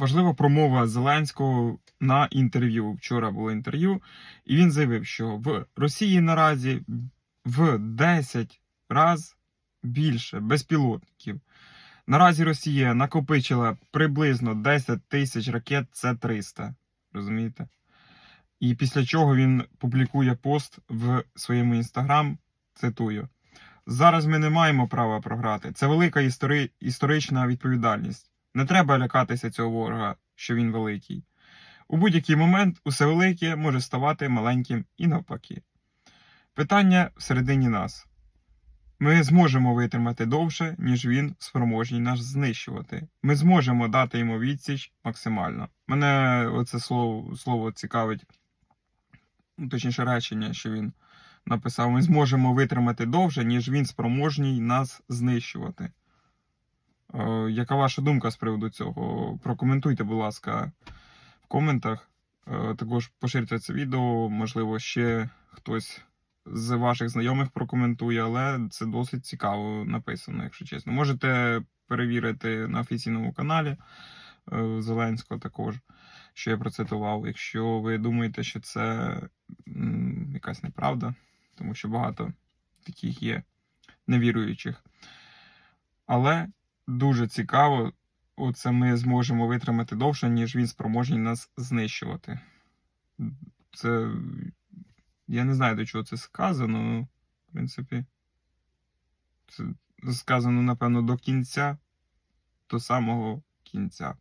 важлива промова Зеленського на інтерв'ю. Вчора було інтерв'ю, і він заявив, що в Росії наразі в 10 разів більше безпілотників. Наразі Росія накопичила приблизно 10 тисяч ракет С-300. Розумієте? І після чого він публікує пост в своєму інстаграм. Цитую: Зараз ми не маємо права програти. Це велика істори... історична відповідальність. Не треба лякатися цього ворога, що він великий. У будь-який момент усе велике може ставати маленьким і навпаки. Питання всередині нас. Ми зможемо витримати довше, ніж він спроможний нас знищувати. Ми зможемо дати йому відсіч максимально. Мене оце слово, слово цікавить, точніше речення, що він написав: ми зможемо витримати довше, ніж він спроможний нас знищувати. Е, яка ваша думка з приводу цього? Прокоментуйте, будь ласка, в коментах. Е, також поширте це відео, можливо, ще хтось з ваших знайомих прокоментує, але це досить цікаво написано, якщо чесно. Можете перевірити на офіційному каналі е, Зеленського також, що я процитував. Якщо ви думаєте, що це якась неправда, тому що багато таких є невіруючих. Але дуже цікаво, оце ми зможемо витримати довше, ніж він спроможний нас знищувати. Це. Я не знаю, до чого це сказано, ну, в принципі. Це сказано, напевно, до кінця, до самого кінця.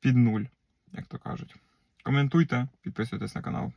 Під нуль, як то кажуть. Коментуйте, підписуйтесь на канал.